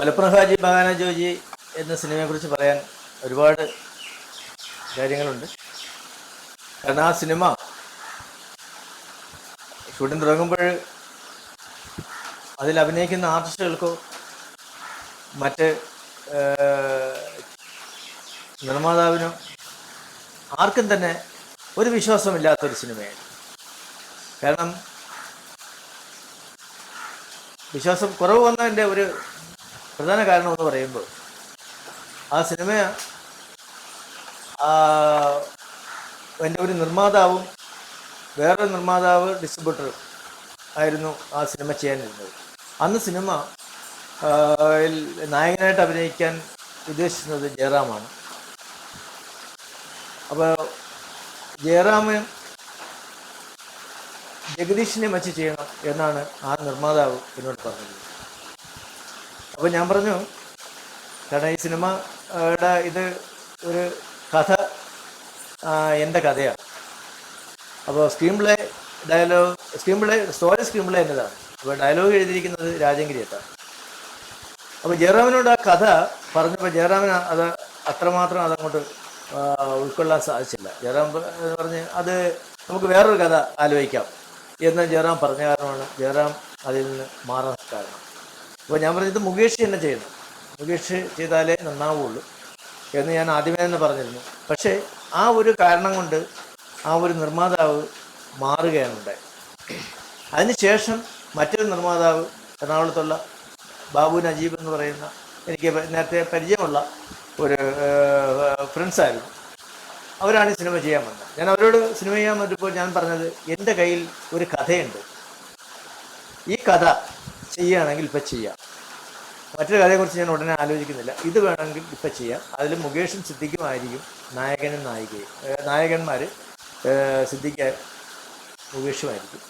മലപ്പുറം ഹാജി മഹാന ജോജി എന്ന സിനിമയെക്കുറിച്ച് പറയാൻ ഒരുപാട് കാര്യങ്ങളുണ്ട്. കാരണം ആ സിനിമ ഷൂട്ടിംഗ് തുടങ്ങുമ്പോൾ അതിൽ അഭിനയിക്കുന്ന ആർട്ടിസ്റ്റുകൾക്കോ മറ്റ് നിർമ്മാതാവിനോ ആർക്കും തന്നെ ഒരു വിശ്വാസമില്ലാത്തൊരു സിനിമയാണ് കാരണം വിശ്വാസം കുറവ് വന്നതിന്റെ ഒരു പ്രധാന കാരണം എന്ന് പറയുമ്പോൾ ആ സിനിമ എന്റെ ഒരു നിർമ്മാതാവും വേറൊരു നിർമ്മാതാവ് ഡിസ്ട്രിബ്യൂട്ടറും ആയിരുന്നു ആ സിനിമ ചെയ്യാനിരുന്നത്. അന്ന് സിനിമ നായകനായിട്ട് അഭിനയിക്കാൻ ഉദ്ദേശിക്കുന്നത് ജയറാമാണ്. അപ്പോൾ ജയറാമൻ ജഗദീഷിനെ മച്ച് ചെയ്യണം എന്നാണ് ആ നിർമ്മാതാവ് എന്നോട് പറഞ്ഞത്. അപ്പോൾ ഞാൻ പറഞ്ഞു കാരണം ഈ സിനിമയുടെ ഇത് ഒരു കഥ എന്റെ കഥയാണ്. അപ്പോൾ screen play dialogue screen play story screen play എന്നതാണ്. അപ്പോൾ ഡയലോഗ് എഴുതിയിരിക്കുന്നത് രാജങ്കിരിയത്താണ് അപ്പോൾ ജയറാമിനോട് ആ കഥ പറഞ്ഞപ്പോൾ ജയറാമിന് അത് അത്രമാത്രം അതങ്ങോട്ട് ഉൾക്കൊള്ളാൻ സാധിച്ചില്ല. ജയറാം പറഞ്ഞ് അത് നമുക്ക് വേറൊരു കഥ ആലോചിക്കാം. എന്ന് ജയറാം പറഞ്ഞ കാരണമാണ് ജയറാം അതിൽ നിന്ന് മാറാൻ കാരണം. അപ്പോൾ ഞാൻ പറഞ്ഞത് മുകേഷ് തന്നെ ചെയ്യണം. മുകേഷ് ചെയ്താലേ നന്നാവുള്ളൂ എന്ന് ഞാൻ ആദ്യമേ തന്നെ പറഞ്ഞിരുന്നു. പക്ഷേ ആ ഒരു കാരണം കൊണ്ട് ആ ഒരു നിർമ്മാതാവ് മാറുകയാണ് ഉണ്ടായത്. അതിനുശേഷം മറ്റൊരു നിർമ്മാതാവ് എറണാകുളത്തുള്ള ബാബു നജീബ് എന്ന് പറയുന്ന എനിക്ക് നേരത്തെ പരിചയമുള്ള ഒരു ഫ്രണ്ട്സായിരുന്നു. അവരാണ് ഈ സിനിമ ചെയ്യാൻ വന്നത്. ഞാൻ അവരോട് സിനിമ ചെയ്യാൻ പറ്റിയപ്പോൾ ഞാൻ പറഞ്ഞത് എന്റെ കയ്യിൽ ഒരു കഥയുണ്ട്. ഈ കഥ ചെയ്യുകയാണെങ്കിൽ ഇപ്പം ചെയ്യാം. മറ്റൊരു കഥയെക്കുറിച്ച് ഞാൻ ഉടനെ ആലോചിക്കുന്നില്ല. ഇത് വേണമെങ്കിൽ ഇപ്പം ചെയ്യാം. അതിൽ മുകേഷും സിദ്ദിഖുമായിരിക്കും നായകനും നായികയും. നായകന്മാർ സിദ്ദിഖ മുകേഷുമായിരിക്കും.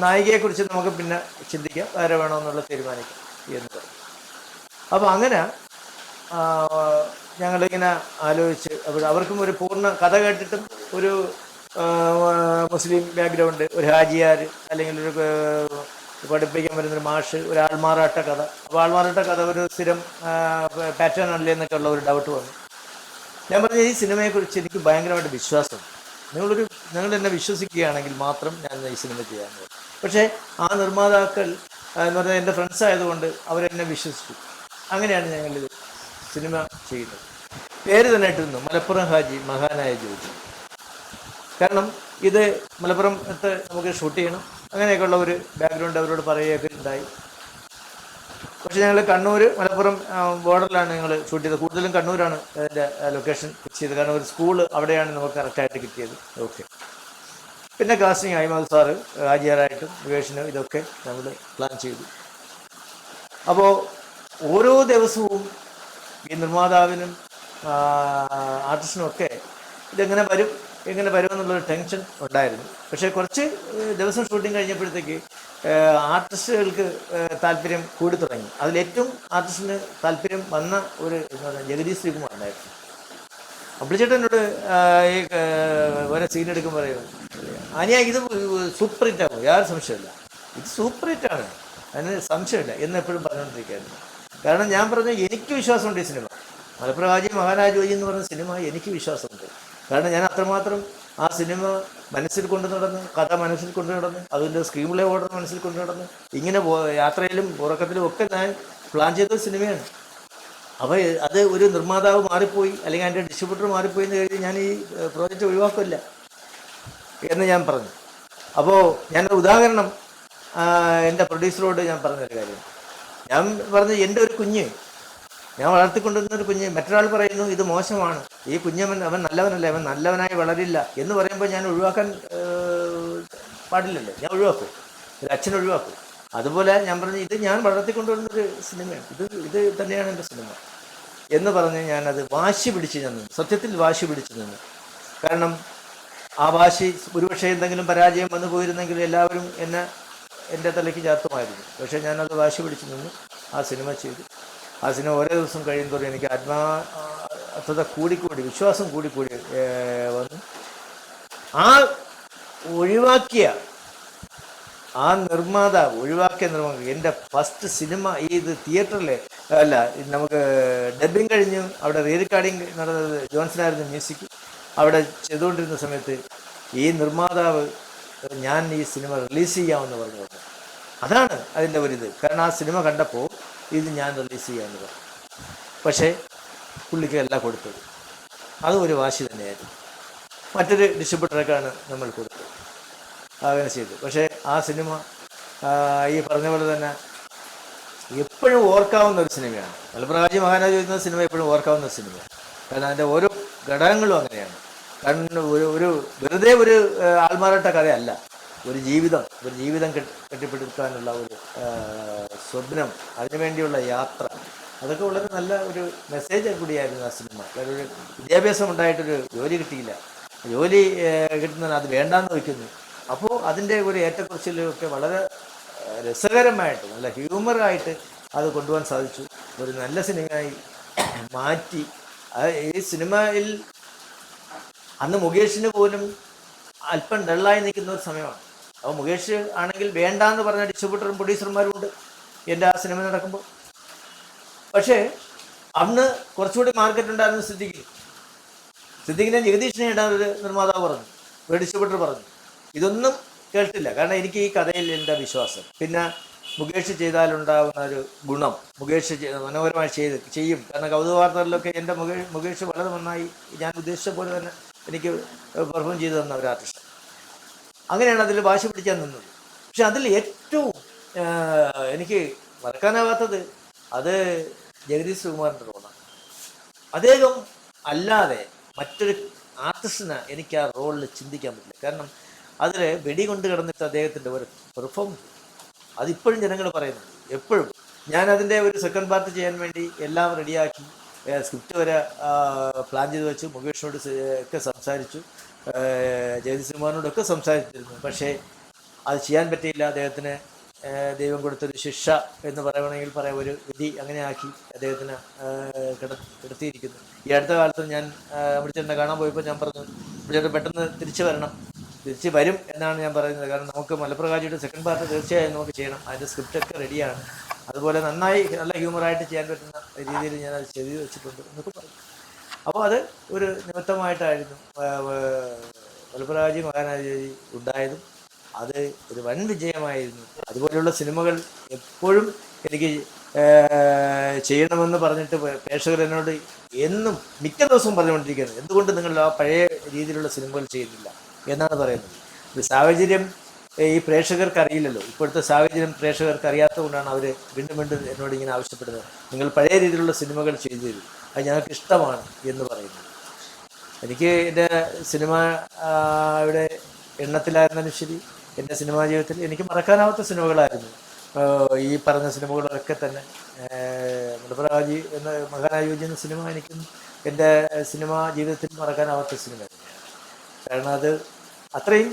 നായികയെക്കുറിച്ച് നമുക്ക് പിന്നെ ചിന്തിക്കാം. ആരെ വേണമെന്നുള്ള തീരുമാനിക്കാം എന്ന് പറയും അപ്പോൾ അങ്ങനെ ഞങ്ങളിങ്ങനെ ആലോചിച്ച് അവർക്കും ഒരു പൂർണ കഥ കേട്ടിട്ടും ഒരു മുസ്ലിം ബാക്ക്ഗ്രൗണ്ട്. ഒരു ഹാജിയാർ അല്ലെങ്കിൽ ഒരു പഠിപ്പിക്കാൻ വരുന്ന ഒരു മാഷ് ഒരു ആൾമാറാട്ട കഥ. അപ്പോൾ ആൾമാറാട്ട കഥ ഒരു സ്ഥിരം പാറ്റേൺ അല്ലേ എന്നൊക്കെ ഉള്ള ഒരു ഡൗട്ട് വന്നു. ഞാൻ പറഞ്ഞ ഈ സിനിമയെക്കുറിച്ച് എനിക്ക് ഭയങ്കരമായിട്ട് വിശ്വാസമുണ്ട്. നിങ്ങളൊരു നിങ്ങൾ എന്നെ വിശ്വസിക്കുകയാണെങ്കിൽ മാത്രം ഞാൻ ഈ സിനിമ ചെയ്യാൻ പോകും. പക്ഷേ ആ നിർമ്മാതാക്കൾ എന്ന് പറഞ്ഞാൽ എന്റെ ഫ്രണ്ട്സ് ആയതുകൊണ്ട് അവരെന്നെ വിശ്വസിച്ചു. അങ്ങനെയാണ് ഞങ്ങളിത് സിനിമ ചെയ്യുന്നത്. പേര് തന്നെ ഇട്ടിരുന്നു. മലപ്പുറം ഹാജി മഹാനായ ജോജി കാരണം ഇത് മലപ്പുറത്ത് നമുക്ക് ഷൂട്ട് ചെയ്യണം. അങ്ങനെയൊക്കെയുള്ള ഒരു ബാക്ക്ഗ്രൗണ്ട് അവരോട് പറയുകയൊക്കെ ഉണ്ടായി പക്ഷെ ഞങ്ങൾ കണ്ണൂർ മലപ്പുറം ബോർഡറിലാണ് ഞങ്ങൾ ഷൂട്ട് ചെയ്തത്. കൂടുതലും കണ്ണൂരാണ് അതിന്റെ ലൊക്കേഷൻ ഫിക്സ് ചെയ്തത്. കാരണം ഒരു സ്കൂൾ അവിടെയാണ് നമുക്ക് കറക്റ്റായിട്ട് കിട്ടിയത്. ഓക്കെ പിന്നെ കാസ്റ്റിംഗ് അയ്മദ് സാറ് ഹാജിയാറായിട്ടും വിവേഷനും ഇതൊക്കെ നമ്മൾ പ്ലാൻ ചെയ്തു. അപ്പോൾ ഓരോ ദിവസവും ഈ നിർമ്മാതാവിനും ആർട്ടിസ്റ്റിനും ഒക്കെ ഇതെങ്ങനെ വരും? എങ്ങനെ വരുമെന്നുള്ളൊരു ടെൻഷൻ ഉണ്ടായിരുന്നു. പക്ഷേ കുറച്ച് ദിവസം ഷൂട്ടിംഗ് കഴിഞ്ഞപ്പോഴത്തേക്ക് ആർട്ടിസ്റ്റുകൾക്ക് താല്പര്യം കൂടി തുടങ്ങി. അതിലേറ്റവും ആർട്ടിസ്റ്റിന് താല്പര്യം വന്ന ഒരു ജഗദീഷ് ശ്രീകുമാർ ഉണ്ടായിരുന്നു. ചേട്ടൻ എന്നോട് ഈ ഓരോ സീൻ എടുക്കുമ്പോൾ പറയുന്നത് അനിയ ഇത് സൂപ്പർ ഹിറ്റ് ആകും യാതൊരു സംശയമില്ല ഇത് സൂപ്പർ ഹിറ്റ് ആണ്. അതിന് സംശയമില്ല. എന്ന് എപ്പോഴും പറഞ്ഞുകൊണ്ടിരിക്കുകയായിരുന്നു. കാരണം ഞാൻ പറഞ്ഞു എനിക്ക് വിശ്വാസമുണ്ട് ഈ സിനിമ. മലപ്പുറം ഹാജി മഹാരാജ് എന്ന് പറഞ്ഞ സിനിമ എനിക്ക് വിശ്വാസമുണ്ട്. കാരണം ഞാൻ അത്രമാത്രം ആ സിനിമ മനസ്സിൽ കൊണ്ടു നടന്ന് കഥ മനസ്സിൽ കൊണ്ടു നടന്ന് അതിന്റെ സ്ക്രീൻ പ്ലേ ഓർഡർ മനസ്സിൽ കൊണ്ടു നടന്ന് ഇങ്ങനെ യാത്രയിലും ഉറക്കത്തിലും ഒക്കെ ഞാൻ പ്ലാൻ ചെയ്ത സിനിമയാണ്. അപ്പോൾ അത് ഒരു നിർമ്മാതാവ് മാറിപ്പോയി അല്ലെങ്കിൽ അതിന്റെ ഡിസ്ട്രിബ്യൂട്ടർ മാറിപ്പോയി എന്ന് കഴിഞ്ഞ് ഞാൻ ഈ പ്രോജക്റ്റ് ഒഴിവാക്കില്ല എന്ന് ഞാൻ പറഞ്ഞു. അപ്പോൾ ഞാൻ ഉദാഹരണം എന്റെ പ്രൊഡ്യൂസറോട് ഞാൻ പറഞ്ഞൊരു കാര്യം. ഞാൻ പറഞ്ഞു എന്റെ ഒരു കുഞ്ഞ് ഞാൻ വളർത്തിക്കൊണ്ടിരുന്ന ഒരു കുഞ്ഞ് മറ്റൊരാൾ പറയുന്നു ഇത് മോശമാണ്. ഈ കുഞ്ഞവൻ അവൻ നല്ലവനല്ല അവൻ നല്ലവനായി വളരില്ല. എന്ന് പറയുമ്പോൾ ഞാൻ ഒഴിവാക്കാൻ പാടില്ലല്ലോ. ഞാൻ ഒഴിവാക്കും. ഒരു അച്ഛൻ ഒഴിവാക്കും. അതുപോലെ ഞാൻ പറഞ്ഞു ഇത് ഞാൻ വളർത്തിക്കൊണ്ടുവരുന്നൊരു സിനിമയാണ്. ഇത് ഇത് തന്നെയാണ് എന്റെ സിനിമ. എന്ന് പറഞ്ഞ് ഞാനത് വാശി പിടിച്ച് ഞാൻ നിന്നു. സത്യത്തിൽ വാശി പിടിച്ച് നിന്നു. കാരണം ആ വാശി ഒരുപക്ഷെ എന്തെങ്കിലും പരാജയം വന്നു പോയിരുന്നെങ്കിൽ എല്ലാവരും എന്നെ എന്റെ തലയ്ക്ക് ചാത്തുമായിരുന്നു പക്ഷേ ഞാനത് വാശി പിടിച്ച് നിന്നു. ആ സിനിമ ചെയ്തു. ആ ഓരോ ദിവസം കഴിയുമ്പോൾ എനിക്ക് ആത്മാർത്ഥത കൂടിക്കൂടി വിശ്വാസം കൂടിക്കൂടി വന്നു. ആ ഒഴിവാക്കിയ ആ നിർമ്മാതാവ് ഒഴിവാക്കിയ നിർമ്മാതാവ് എന്റെ ഫസ്റ്റ് സിനിമ ഈ ഇത് തിയേറ്ററിൽ അല്ല നമുക്ക് ഡബിങ് കഴിഞ്ഞു അവിടെ റീ റെക്കോർഡിങ് നടന്നത് ജോൺസനായിരുന്നു മ്യൂസിക് അവിടെ ചെയ്തുകൊണ്ടിരുന്ന സമയത്ത് ഈ നിർമ്മാതാവ് ഞാൻ ഈ സിനിമ റിലീസ് ചെയ്യാമെന്ന് പറഞ്ഞു അതാണ് അതിന്റെ ഒരു ഇത്. കാരണം ആ സിനിമ കണ്ടപ്പോൾ ഇത് ഞാൻ റിലീസ് ചെയ്യാമെന്ന് പറഞ്ഞു പക്ഷേ പുള്ളിക്ക് എല്ലാം കൊടുത്തത്. അതും ഒരു വാശി തന്നെയായിരുന്നു. മറ്റൊരു ഡിസ്ട്രിബ്യൂട്ടറേക്കാണ് നമ്മൾ കൊടുത്തത്. അങ്ങനെ ചെയ്തു. പക്ഷേ ആ സിനിമ ഈ പറഞ്ഞ പോലെ തന്നെ എപ്പോഴും ഓർക്കാവുന്ന ഒരു സിനിമയാണ്. മലപ്രകാശി മഹാരാജ് എന്ന സിനിമ എപ്പോഴും ഓർക്കാവുന്ന ഒരു സിനിമയാണ്. കാരണം അതിന്റെ ഓരോ ഘടകങ്ങളും അങ്ങനെയാണ്. കാരണം ഒരു ഒരു വെറുതെ ഒരു ആൾമാറാട്ട കഥയല്ല. ഒരു ജീവിതം ഒരു ജീവിതം കെട്ടി കെട്ടിപ്പടുക്കാനുള്ള ഒരു സ്വപ്നം അതിനുവേണ്ടിയുള്ള യാത്ര. അതൊക്കെ വളരെ നല്ല ഒരു മെസ്സേജ് കൂടിയായിരുന്നു ആ സിനിമ ഒരു വിദ്യാഭ്യാസം ഉണ്ടായിട്ടൊരു ജോലി കിട്ടിയില്ല. ജോലി കിട്ടുന്നതിന് അത് വേണ്ടാന്ന് വയ്ക്കുന്നു അപ്പോൾ അതിന്റെ ഒരു ഏറ്റക്കുറിച്ചിലൊക്കെ വളരെ രസകരമായിട്ട് നല്ല ഹ്യൂമറായിട്ട് അത് കൊണ്ടുപോകാൻ സാധിച്ചു. ഒരു നല്ല സിനിമയായി മാറ്റി. ഈ സിനിമയിൽ അന്ന് മുകേഷിന് പോലും അല്പം ഡള്ളായി നിൽക്കുന്ന ഒരു സമയമാണ്. അപ്പോൾ മുകേഷ് ആണെങ്കിൽ വേണ്ടാന്ന് പറഞ്ഞ ഡിസ്ട്രിബ്യൂട്ടറും പ്രൊഡ്യൂസർമാരും ഉണ്ട് എന്റെ ആ സിനിമ നടക്കുമ്പോൾ പക്ഷേ അന്ന് കുറച്ചുകൂടി മാർക്കറ്റ് ഉണ്ടായിരുന്നു സിദ്ദിഖിന്. സിദ്ദിഖിനെ ജഗദീഷിനെ ഇടാൻ ഒരു നിർമ്മാതാവ് പറഞ്ഞു ഡിസ്ട്രിബ്യൂട്ടർ പറഞ്ഞു. ഇതൊന്നും കേട്ടില്ല. കാരണം എനിക്ക് ഈ കഥയിൽ എന്റെ വിശ്വാസം. പിന്നെ മുകേഷ് ചെയ്താലുണ്ടാകുന്ന ഒരു ഗുണം മുകേഷ് മനോഹരമായി ചെയ്ത് ചെയ്യും. കാരണം കൗതുക വാർത്തകളിലൊക്കെ എന്റെ മുകേഷ് മുകേഷ് വളരെ നന്നായി ഞാൻ ഉദ്ദേശിച്ച പോലെ തന്നെ എനിക്ക് പെർഫോം ചെയ്തു തന്ന ഒരു ആർട്ടിസ്റ്റ്. അങ്ങനെയാണ് അതിൽ വാശി പിടിക്കാൻ നിന്നത്. പക്ഷെ അതിൽ ഏറ്റവും എനിക്ക് മറക്കാനാവാത്തത് അത് ജഗദീഷ് കുമാറിന്റെ റോളാണ് അദ്ദേഹം അല്ലാതെ മറ്റൊരു ആർട്ടിസ്റ്റിന് എനിക്ക് ആ റോളിൽ ചിന്തിക്കാൻ പറ്റില്ല. കാരണം അതിൽ വെടി കൊണ്ട് കിടന്നിട്ട് അദ്ദേഹത്തിന്റെ ഒരു പെർഫോമൻസ് അതിപ്പോഴും ജനങ്ങൾ പറയുന്നുണ്ട്. എപ്പോഴും ഞാൻ അതിന്റെ ഒരു സെക്കൻഡ് പാർട്ട് ചെയ്യാൻ വേണ്ടി എല്ലാം റെഡിയാക്കി സ്ക്രിപ്റ്റ് വരെ പ്ലാൻ ചെയ്ത് വെച്ചു. മുകേഷിനോട് ഒക്കെ സംസാരിച്ചു. ജഗദീഷ് കുമാറിനോടൊക്കെ സംസാരിച്ചിരുന്നു. പക്ഷേ അത് ചെയ്യാൻ പറ്റിയില്ല. അദ്ദേഹത്തിന് ദൈവം കൊടുത്തൊരു ശിക്ഷ എന്ന് പറയുകയാണെങ്കിൽ പറയാം ഒരു വിധി അങ്ങനെ ആക്കി അദ്ദേഹത്തിന് കിട കിടത്തിയിരിക്കുന്നു. ഈ അടുത്ത കാലത്ത് ഞാൻ അമിടിച്ചേട്ടനെ കാണാൻ പോയപ്പോൾ ഞാൻ പറഞ്ഞു അമിടിച്ചേട്ടൻ പെട്ടെന്ന് തിരിച്ചു വരണം. തിരിച്ച് വരും എന്നാണ് ഞാൻ പറയുന്നത്. കാരണം നമുക്ക് മലപ്രകാശിയുടെ സെക്കൻഡ് പാർട്ട് തീർച്ചയായും നമുക്ക് ചെയ്യണം. അതിന്റെ സ്ക്രിപ്റ്റൊക്കെ റെഡിയാണ് അതുപോലെ നന്നായി നല്ല ഹ്യൂമറായിട്ട് ചെയ്യാൻ പറ്റുന്ന രീതിയിൽ ഞാൻ അത് ചെയ്തു വെച്ചിട്ടുണ്ട് എന്നൊക്കെ പറഞ്ഞു. അപ്പോൾ അത് ഒരു നിമിത്തമായിട്ടായിരുന്നു. മലപ്രകാശി മഹാനാജി ഉണ്ടായതും അത് ഒരു വൻ വിജയമായിരുന്നു. അതുപോലെയുള്ള സിനിമകൾ എപ്പോഴും എനിക്ക് ചെയ്യണമെന്ന് പറഞ്ഞിട്ട് പ്രേക്ഷകർ എന്നോട് എന്നും മിക്ക ദിവസവും പറഞ്ഞുകൊണ്ടിരിക്കുന്നത് എന്തുകൊണ്ട് നിങ്ങൾ ആ പഴയ രീതിയിലുള്ള സിനിമകൾ ചെയ്യുന്നില്ല? എന്നാണ് പറയുന്നത്. ഒരു സാഹചര്യം ഈ പ്രേക്ഷകർക്ക് അറിയില്ലല്ലോ. ഇപ്പോഴത്തെ സാഹചര്യം പ്രേക്ഷകർക്ക് അറിയാത്തത് കൊണ്ടാണ് അവർ വീണ്ടും വീണ്ടും എന്നോട് ഇങ്ങനെ ആവശ്യപ്പെടുന്നത്. നിങ്ങൾ പഴയ രീതിയിലുള്ള സിനിമകൾ ചെയ്തു തരും അത് ഞങ്ങൾക്ക് ഇഷ്ടമാണ് എന്ന് പറയുന്നത്. എനിക്ക് എന്റെ സിനിമ ആ, യുടെ എണ്ണത്തിലായിരുന്നാലും ശരി എന്റെ സിനിമാ ജീവിതത്തിൽ എനിക്ക് മറക്കാനാവാത്ത സിനിമകളായിരുന്നു. ഈ പറഞ്ഞ സിനിമകളൊക്കെ തന്നെ. മൃതരാജി എന്ന എന്ന സിനിമ എനിക്കും എന്റെ സിനിമാ ജീവിതത്തിൽ മറക്കാനാവാത്ത സിനിമ കാരണം അത് അത്രയും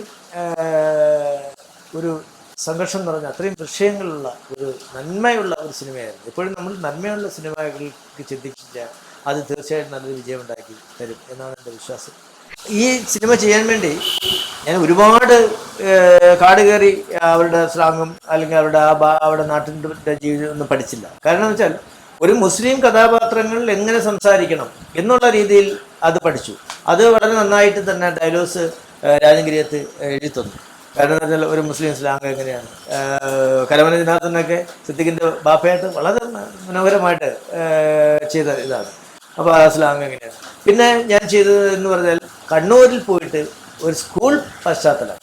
ഒരു സംഘർഷം നിറഞ്ഞ അത്രയും വിഷയങ്ങളുള്ള ഒരു നന്മയുള്ള ഒരു സിനിമയായിരുന്നു. എപ്പോഴും നമ്മൾ നന്മയുള്ള സിനിമകൾക്ക് ചിന്തിച്ചാൽ അത് തീർച്ചയായിട്ടും നല്ലൊരു വിജയമുണ്ടാക്കി തരും എന്നാണ് എന്റെ വിശ്വാസം. ഈ സിനിമ ചെയ്യാൻ വേണ്ടി ഞാൻ ഒരുപാട് കാട് കയറി അവരുടെ സ്ലാങ്ങും അല്ലെങ്കിൽ അവരുടെ ആ അവരുടെ നാട്ടിന്റെ ജീവിതം ഒന്നും പഠിച്ചില്ല. കാരണം എന്ന് വെച്ചാൽ ഒരു മുസ്ലിം കഥാപാത്രങ്ങൾ എങ്ങനെ സംസാരിക്കണം എന്നുള്ള രീതിയിൽ അത് പഠിച്ചു. അത് വളരെ നന്നായിട്ട് തന്നെ ഡയലോഗ്സ് രാജഗിരിയത്ത് എഴുതി തന്നു. കാരണം എന്ന് വെച്ചാൽ ഒരു മുസ്ലിം സ്ലാങ് എങ്ങനെയാണ്? കരമന ദിനാഥനൊക്കെ സിദ്ദിഖിന്റെ ബാപ്പയായിട്ട് വളരെ മനോഹരമായിട്ട് ചെയ്ത ഇതാണ്. അപ്പോൾ ആ സ്ലാങ് എങ്ങനെയാണ്? പിന്നെ ഞാൻ ചെയ്തത് എന്ന് പറഞ്ഞാൽ കണ്ണൂരിൽ പോയിട്ട് ഒരു സ്കൂൾ പശ്ചാത്തലം.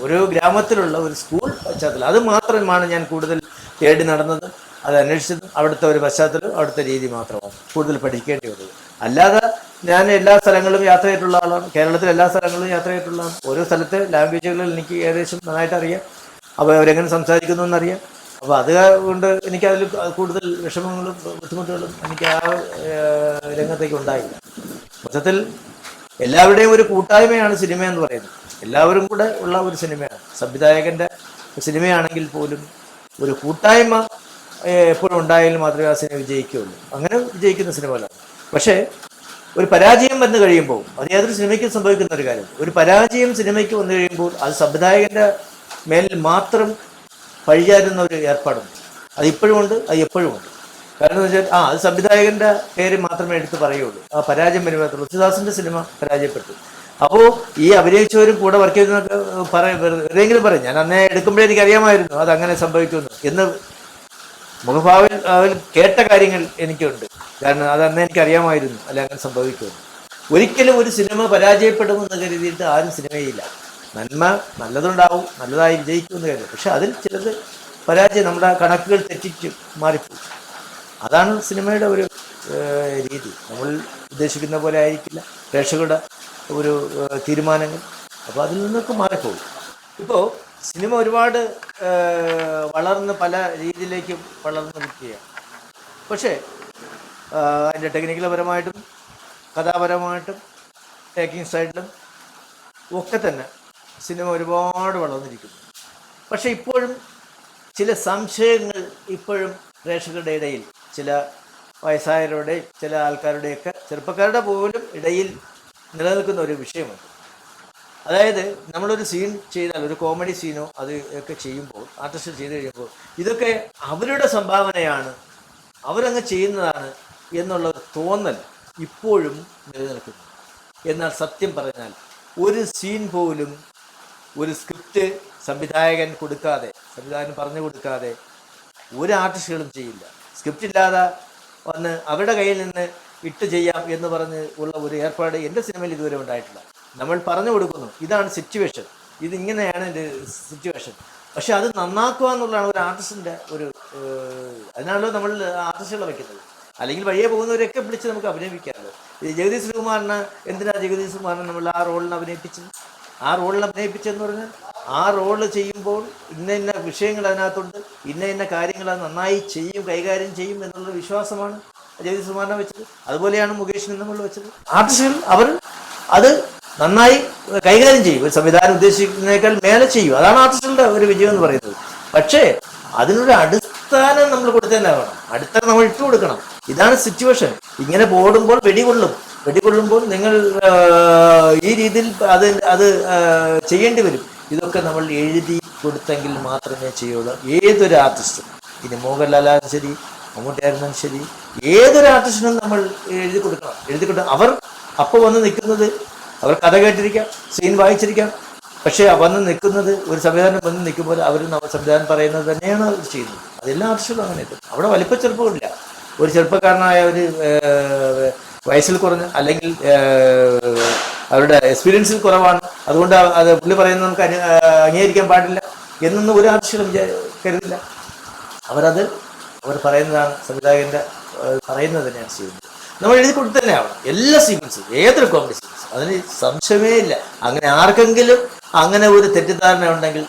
ഒരു ഗ്രാമത്തിലുള്ള ഒരു സ്കൂൾ പശ്ചാത്തലം. അത് മാത്രമാണ് ഞാൻ കൂടുതൽ തേടി നടന്നത്. അത് അന്വേഷിച്ചതും അവിടുത്തെ ഒരു പശ്ചാത്തലം അവിടുത്തെ രീതി മാത്രമാണ് കൂടുതൽ പഠിക്കേണ്ടി വന്നത്. അല്ലാതെ ഞാൻ എല്ലാ സ്ഥലങ്ങളിലും യാത്ര ചെയ്തിട്ടുള്ള ആളാണ്. കേരളത്തിലെ എല്ലാ സ്ഥലങ്ങളിലും യാത്ര ചെയ്തിട്ടുള്ള ആളാണ്. ഓരോ സ്ഥലത്തെ ലാംഗ്വേജുകളിൽ എനിക്ക് ഏകദേശം നന്നായിട്ട് അറിയാം. അപ്പോൾ അവരെങ്ങനെ സംസാരിക്കുന്നു എന്നറിയാം. അപ്പോൾ അത് കൊണ്ട് എനിക്ക് അതിൽ കൂടുതൽ വിഷമങ്ങളും ബുദ്ധിമുട്ടുകളും എനിക്ക് ആ രംഗത്തേക്ക് ഉണ്ടായില്ല. മൊത്തത്തിൽ എല്ലാവരുടെയും ഒരു കൂട്ടായ്മയാണ് സിനിമ എന്ന് പറയുന്നത്. എല്ലാവരും കൂടെ ഉള്ള ഒരു സിനിമയാണ്. സംവിധായകന്റെ സിനിമയാണെങ്കിൽ പോലും ഒരു കൂട്ടായ്മ എപ്പോഴും ഉണ്ടായാലും മാത്രമേ ആ സിനിമ വിജയിക്കുകയുള്ളൂ. അങ്ങനെ വിജയിക്കുന്ന സിനിമകളാണ് പക്ഷേ ഒരു പരാജയം വന്നു കഴിയുമ്പോൾ അത് ഏതൊരു സിനിമയ്ക്കും സംഭവിക്കുന്ന ഒരു കാര്യം. ഒരു പരാജയം സിനിമയ്ക്ക് വന്നു കഴിയുമ്പോൾ അത് സംവിധായകന്റെ മേലിൽ മാത്രം പഴിചാരുന്ന ഒരു ഏർപ്പാടുണ്ട്. അത് ഇപ്പോഴും ഉണ്ട് അത് എപ്പോഴും ഉണ്ട്. കാരണം വെച്ചാൽ ആ അത് സംവിധായകന്റെ പേര് മാത്രമേ എടുത്ത് പറയുള്ളൂ. ആ പരാജയം വരുമ്പോൾ തുളസിദാസിന്റെ സിനിമ പരാജയപ്പെട്ടു. അപ്പോൾ ഈ അഭിനയിച്ചവരും കൂടെ വർക്ക് ചെയ്തെന്നൊക്കെ പറയും ഏതെങ്കിലും പറയും. ഞാൻ അന്നേ എടുക്കുമ്പോഴേ എനിക്ക് അറിയാമായിരുന്നു അത് അങ്ങനെ സംഭവിക്കുമെന്ന്. എന്ന് മുഖഭാവിൽ അവൽ കേട്ട കാര്യങ്ങൾ എനിക്കുണ്ട്. കാരണം അത് അന്നേ എനിക്ക് അറിയാമായിരുന്നു അല്ല അങ്ങനെ സംഭവിക്കുമെന്ന്. ഒരിക്കലും ഒരു സിനിമ പരാജയപ്പെടുമെന്ന് കരുതിയിട്ട് ആരും സിനിമയില്ല. നന്മ നല്ലതുണ്ടാവും നല്ലതായി വിജയിക്കുമെന്ന് കരുതും. പക്ഷെ അതിൽ ചിലത് പരാജയം നമ്മുടെ കണക്കുകൾ തെറ്റിച്ച് മാറിപ്പോയി അതാണ് സിനിമയുടെ ഒരു രീതി. നമ്മൾ ഉദ്ദേശിക്കുന്ന പോലെ ആയിരിക്കില്ല. പ്രേക്ഷകരുടെ ഒരു തീരുമാനങ്ങൾ. അപ്പോൾ അതിൽ നിന്നൊക്കെ മാറിപ്പോകും. ഇപ്പോൾ സിനിമ ഒരുപാട് വളർന്ന് പല രീതിയിലേക്ക് വളർന്ന് നിൽക്കുകയാണ്. പക്ഷേ അതിന്റെ ടെക്നിക്കൽ പരമായിട്ടും കഥാപരമായിട്ടും ടേക്കിംഗ് സൈഡിലും ഒക്കെ തന്നെ സിനിമ ഒരുപാട് വളർന്നിരിക്കുന്നു. പക്ഷേ ഇപ്പോഴും ചില സംശയങ്ങൾ ഇപ്പോഴും പ്രേക്ഷകരുടെ ഇടയിൽ ചില വയസ്സായവരുടെ ചില ആൾക്കാരുടെയൊക്കെ ചെറുപ്പക്കാരുടെ പോലും ഇടയിൽ നിലനിൽക്കുന്ന ഒരു വിഷയമുണ്ട്. അതായത് നമ്മളൊരു സീൻ ചെയ്താൽ ഒരു കോമഡി സീനോ അത് ഒക്കെ ചെയ്യുമ്പോൾ ആർട്ടിസ്റ്റ് ചെയ്ത് കഴിയുമ്പോൾ ഇതൊക്കെ അവരുടെ സംഭാവനയാണ് അവരങ്ങ് ചെയ്യുന്നതാണ് എന്നുള്ള തോന്നൽ ഇപ്പോഴും നിലനിൽക്കുന്നു. എന്നാൽ സത്യം പറഞ്ഞാൽ ഒരു സീൻ പോലും ഒരു സ്ക്രിപ്റ്റ് സംവിധായകൻ കൊടുക്കാതെ സംവിധായകൻ പറഞ്ഞു കൊടുക്കാതെ ഒരു ആർട്ടിസ്റ്റുകളും ചെയ്യില്ല. സ്ക്രിപ്റ്റ് ഇല്ലാതെ വന്ന് അവരുടെ കയ്യിൽ നിന്ന് ഇട്ട് ചെയ്യാം എന്ന് പറഞ്ഞ് ഉള്ള ഒരു ഏർപ്പാട് എന്റെ സിനിമയിൽ ഇതുവരെ ഉണ്ടായിട്ടില്ല. നമ്മൾ പറഞ്ഞു കൊടുക്കുന്നു ഇതാണ് സിറ്റുവേഷൻ ഇതിങ്ങനെയാണ് എന്റെ സിറ്റുവേഷൻ പക്ഷെ അത് നന്നാക്കുക എന്നുള്ളതാണ് ഒരു ആർട്ടിസ്റ്റിന്റെ ഒരു അതിനാണല്ലോ നമ്മൾ ആർട്ടിസ്റ്റുകളെ വയ്ക്കുന്നത് അല്ലെങ്കിൽ വഴിയെ പോകുന്നവരൊക്കെ പിടിച്ച് നമുക്ക് അഭിനയിപ്പിക്കാമല്ലോ. ഈ ജഗദീഷ് ശ്രീകുമാറിന് എന്തിനാണ് ജഗദീഷ് കുമാറിനെ നമ്മൾ ആ റോളിന് അഭിനയിപ്പിച്ചത്? ആ റോളിൽ അഭിനയിപ്പിച്ചെന്ന് പറഞ്ഞാൽ ആ റോൾ ചെയ്യുമ്പോൾ ഇന്ന ഇന്ന വിഷയങ്ങൾ അതിനകത്തുണ്ട് ഇന്ന ഇന്ന കാര്യങ്ങൾ അത് നന്നായി ചെയ്യും കൈകാര്യം ചെയ്യും എന്നുള്ള വിശ്വാസമാണ് ജഗദീഷ് കുമാറിനെ വെച്ചത്. അതുപോലെയാണ് മുകേഷിനെ നമ്മൾ വെച്ചത്. ആർട്ടിസ്റ്റുകൾ അവർ അത് നന്നായി കൈകാര്യം ചെയ്യും. ഒരു സംവിധാനം ഉദ്ദേശിക്കുന്നതിനേക്കാൾ മേലെ ചെയ്യും. അതാണ് ആർട്ടിസ്റ്റുകളുടെ ഒരു വിജയം എന്ന് പറയുന്നത്. പക്ഷേ അതിനൊരു അടിസ്ഥാനം നമ്മൾ കൊടുത്തന്നെ വേണം. അടിസ്ഥാനം നമ്മൾ ഇട്ടു കൊടുക്കണം. ഇതാണ് സിറ്റുവേഷൻ ഇങ്ങനെ പോടുമ്പോൾ വെടികൊള്ളും വെടികൊള്ളുമ്പോൾ നിങ്ങൾ ഈ രീതിയിൽ അത് അത് ചെയ്യേണ്ടി വരും. ഇതൊക്കെ നമ്മൾ എഴുതി കൊടുത്തെങ്കിൽ മാത്രമേ ചെയ്യുള്ളൂ. ഏതൊരു ആർട്ടിസ്റ്റും ഇനി മോഹൻലാലായാലും ശരി മമ്മൂട്ടിയായിരുന്നാലും ശരി ഏതൊരു ആർട്ടിസ്റ്റിനും നമ്മൾ എഴുതി കൊടുക്കണം. എഴുതി കൊടുക്കണം അവർ അപ്പോൾ വന്ന് നിൽക്കുന്നത് അവർ കഥ കേട്ടിരിക്കാം സീൻ വായിച്ചിരിക്കാം. പക്ഷേ വന്ന് നിൽക്കുന്നത് ഒരു സംവിധാനം വന്ന് നിൽക്കുമ്പോൾ അവർ നമ്മൾ സംവിധാനം പറയുന്നത് തന്നെയാണ് അവർ ചെയ്യുന്നത്. അതെല്ലാം ആർട്ടിസ്റ്റും അങ്ങനെ അവിടെ വലിപ്പ ചെറുപ്പമില്ല ഒരു ചെറുപ്പക്കാരനായ ഒരു വയസ്സിൽ കുറഞ്ഞ അല്ലെങ്കിൽ അവരുടെ എക്സ്പീരിയൻസിൽ കുറവാണ്. അതുകൊണ്ട് അത് പുള്ളി പറയുന്നത് നമുക്ക് അംഗീകരിക്കാൻ പാടില്ല എന്നൊന്നും ഒരു ആവശ്യം കരുതില്ല അവരത് അവർ പറയുന്നതാണ് സംവിധായകന്റെ പറയുന്നത് തന്നെയാണ് ചെയ്യുന്നത്. നമ്മൾ എഴുതി കൊടുത്ത് തന്നെയാണ് എല്ലാ സീക്വൻസും ഏതൊരു കോമഡി സീക്വൻസ് അതിന് സംശയമേ ഇല്ല. അങ്ങനെ ആർക്കെങ്കിലും അങ്ങനെ ഒരു തെറ്റിദ്ധാരണ ഉണ്ടെങ്കിൽ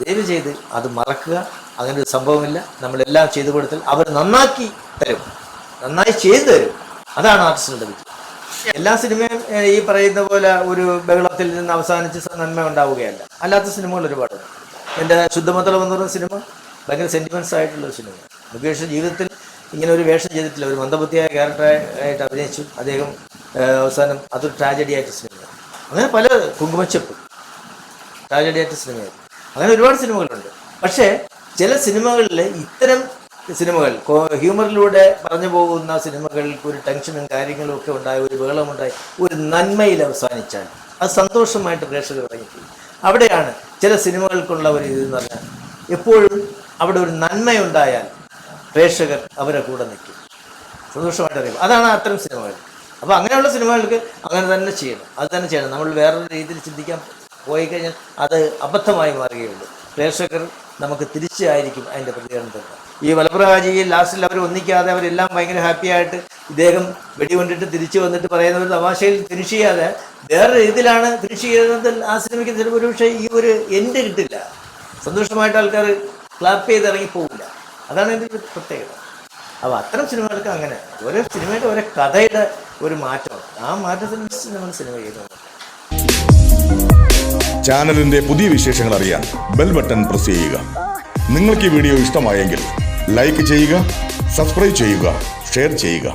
ദയവ് ചെയ്ത് അത് മറക്കുക. അങ്ങനെ ഒരു സംഭവമില്ല. നമ്മളെല്ലാം ചെയ്തു കൊടുത്താൽ അവർ നന്നാക്കി തരും. നന്നായി ചെയ്തു തരും. അതാണ് ആർട്ടിസ്റ്റിന്റെ വിജയം. എല്ലാ സിനിമയും ഈ പറയുന്ന പോലെ ഒരു ബഹളത്തിൽ നിന്ന് അവസാനിച്ച് നന്മ ഉണ്ടാവുകയല്ല. അല്ലാത്ത സിനിമകൾ ഒരുപാട് എന്റെ ശുദ്ധമത്തളം എന്ന് സിനിമ ഭയങ്കര സെന്റിമെന്റ്സ് ആയിട്ടുള്ള സിനിമ മുകേഷ് ജീവിതത്തിൽ ഇങ്ങനെ ഒരു വേഷം ചെയ്തിട്ടില്ല. ഒരു മന്ദബുദ്ധിയായ ക്യാരക്ടറായിട്ട് അഭിനയിച്ചു. അദ്ദേഹം അവസാനം അതൊരു ട്രാജഡി ആയിട്ട് സിനിമ അങ്ങനെ പല കുങ്കുമച്ചപ്പ്. ട്രാജഡി ആയിട്ട് സിനിമയായിരുന്നു. അങ്ങനെ ഒരുപാട് സിനിമകളുണ്ട്. പക്ഷേ ചില സിനിമകളിൽ ഇത്തരം സിനിമകൾ. ഹ്യൂമറിലൂടെ പറഞ്ഞു പോകുന്ന സിനിമകൾക്ക് ഒരു ടെൻഷനും കാര്യങ്ങളും ഒക്കെ ഉണ്ടായി ഒരു ബഹളമുണ്ടായി ഒരു നന്മയിൽ അവസാനിച്ചാൽ അത് സന്തോഷമായിട്ട് പ്രേക്ഷകർ ഇറങ്ങിപ്പോയി. അവിടെയാണ് ചില സിനിമകൾക്കുള്ള ഒരു ഇതെന്ന് പറഞ്ഞാൽ എപ്പോഴും അവിടെ ഒരു നന്മയുണ്ടായാൽ പ്രേക്ഷകർ അവരെ കൂടെ നിൽക്കും. സന്തോഷമായിട്ട് അറിയും അതാണ് അത്തരം സിനിമകൾ. അപ്പോൾ അങ്ങനെയുള്ള സിനിമകൾക്ക് അങ്ങനെ തന്നെ ചെയ്യണം. അത് തന്നെ ചെയ്യണം. നമ്മൾ വേറൊരു രീതിയിൽ ചിന്തിക്കാൻ പോയി കഴിഞ്ഞാൽ അത് അബദ്ധമായി മാറുകയുള്ളൂ. പ്രേക്ഷകർ നമുക്ക് തിരിച്ചായിരിക്കും അതിന്റെ പ്രതികരണം തരുന്നത്. ഈ മലപ്രവാചിയിൽ ലാസ്റ്റിൽ അവർ ഒന്നിക്കാതെ അവരെല്ലാം ഭയങ്കര ഹാപ്പി ആയിട്ട് ഇദ്ദേഹം വെടികൊണ്ടിട്ട് തിരിച്ചു വന്നിട്ട് പറയുന്ന ഒരു തമാശയിൽ ഫിനിഷ് ചെയ്യാതെ വേറെ രീതിയിലാണ് ഫിനിഷ് ചെയ്യുന്നത് ആ സിനിമയ്ക്ക് ചിലപ്പോൾ ഒരു പക്ഷേ ഈ ഒരു എൻഡ് കിട്ടില്ല. സന്തോഷമായിട്ട് ആൾക്കാർ ക്ലാപ്പ് ചെയ്ത് ഇറങ്ങി പോകില്ല അതാണ് ഇതിന്റെ ഒരു പ്രത്യേകത. അപ്പോൾ അത്തരം സിനിമകൾക്ക് അങ്ങനെ. ഓരോ സിനിമയുടെ ഓരോ കഥയുടെ ഒരു മാറ്റമാണ് ആ മാറ്റത്തിനനുസരിച്ച് നമ്മൾ സിനിമ ചെയ്യുന്നത് ചാനലിന്റെ പുതിയ വിശേഷങ്ങൾ അറിയാൻ ബെൽ ബട്ടൺ പ്രസ് ചെയ്യുക. നിങ്ങൾക്ക് ഈ വീഡിയോ ഇഷ്ടമായെങ്കിൽ ലൈക്ക് ചെയ്യുക സബ്സ്ക്രൈബ് ചെയ്യുക ഷെയർ ചെയ്യുക.